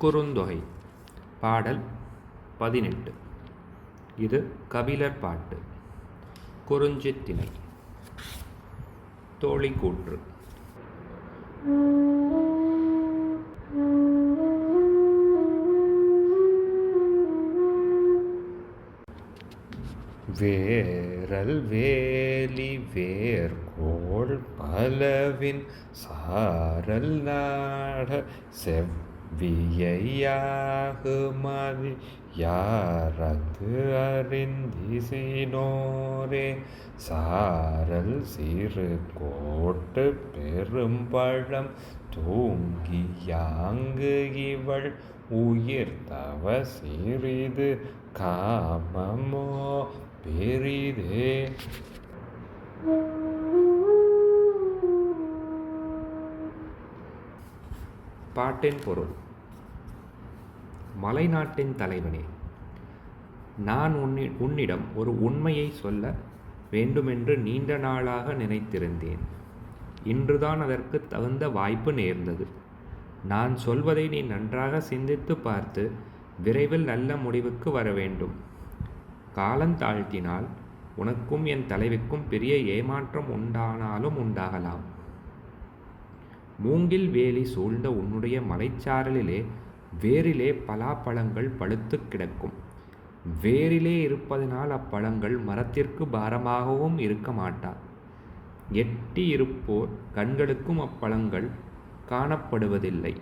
குறுந்தொகை பாடல் பதினெட்டு. இது கபிலர் பாட்டு. குறிஞ்சித்திணை தோழிக்கூற்று. வேரல் வேலி வேர்கோள் பலவின் சாரல் நாட செவ்வியையாகுமதி. யாரது அறிந்திசினோரே? சாரல் சிறு கோட்டு பெரும்பழம் தூங்கி யாங்கு இவள் உயிர் தவ சிறிது காமமோ பெரிதே. பாட்டின் பொருள். மலைநாட்டின் தலைவனே நான் உன்னி உன்னிடம் ஒரு உண்மையை சொல்ல வேண்டுமென்று நீண்ட நாளாக நினைத்திருந்தேன். இன்றுதான் அதற்கு தகுந்த வாய்ப்பு நேர்ந்தது. நான் சொல்வதை நீ நன்றாக சிந்தித்து பார்த்து விரைவில் நல்ல முடிவுக்கு வர வேண்டும். காலந்தாழ்த்தினால் உனக்கும் என் தலைவிக்கும் பெரிய ஏமாற்றம் உண்டானாலும் உண்டாகலாம். மூங்கில் வேலி சூழ்ந்த உன்னுடைய மலைச்சாரலிலே வேரிலே பலாப்பழங்கள் பழுத்து கிடக்கும். வேரிலே இருப்பதனால் அப்பழங்கள் மரத்திற்கு பாரமாகவும் இருக்க மாட்டா. எட்டி இருப்போர் கண்களுக்கும் அப்பழங்கள் காணப்படுவதில்லை.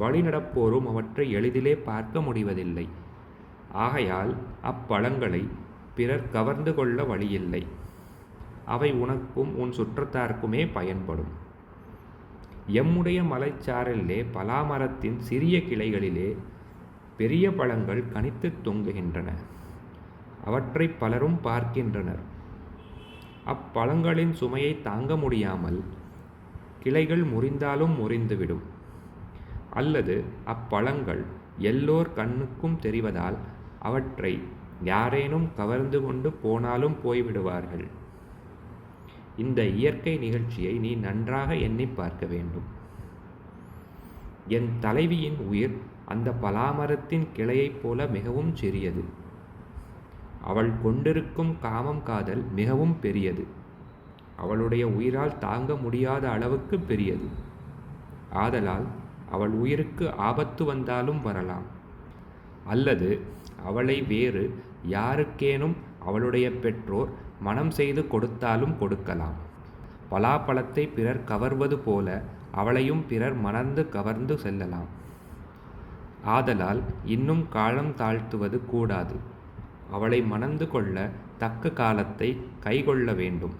வழிநடப்போரும் அவற்றை எளிதிலே பார்க்க முடிவதில்லை. ஆகையால் அப்பழங்களை பிறர் கவர்ந்து கொள்ள வழியில்லை. அவை உனக்கும் உன் சுற்றத்தாருக்குமே பயன்படும். எம்முடைய மலைச்சாரலிலே பலாமரத்தின் சிறிய கிளைகளிலே பெரிய பழங்கள் கனித்து தொங்குகின்றன. அவற்றை பலரும் பார்க்கின்றனர். அப்பழங்களின் சுமையை தாங்க முடியாமல் கிளைகள் முறிந்தாலும் முறிந்துவிடும். அல்லது அப்பழங்கள் எல்லோர் கண்ணுக்கும் தெரிவதால் அவற்றை யாரேனும் கவர்ந்து கொண்டு போனாலும் போய்விடுவார்கள். இந்த இயற்கை நிகழ்ச்சியை நீ நன்றாக எண்ணி பார்க்க வேண்டும். என் தலைவியின் உயிர் அந்த பலாமரத்தின் கிளையைப் போல மிகவும் சிறியது. அவள் கொண்டிருக்கும் காமம் காதல் மிகவும் பெரியது. அவளுடைய உயிரால் தாங்க முடியாத அளவுக்கு பெரியது. ஆதலால் அவள் உயிருக்கு ஆபத்து வந்தாலும் வரலாம். அல்லது அவளை வேறு யாருக்கேனும் அவளுடைய பெற்றோர் மனம் செய்து கொடுத்தாலும் கொடுக்கலாம். பலாப்பழத்தை பிறர் கவர்வது போல அவளையும் பிறர் மணந்து கவர்ந்து செல்லலாம். ஆதலால் இன்னும் காலம் தாழ்த்துவது கூடாது. அவளை மணந்து கொள்ள தக்க காலத்தை கைகொள்ள வேண்டும்.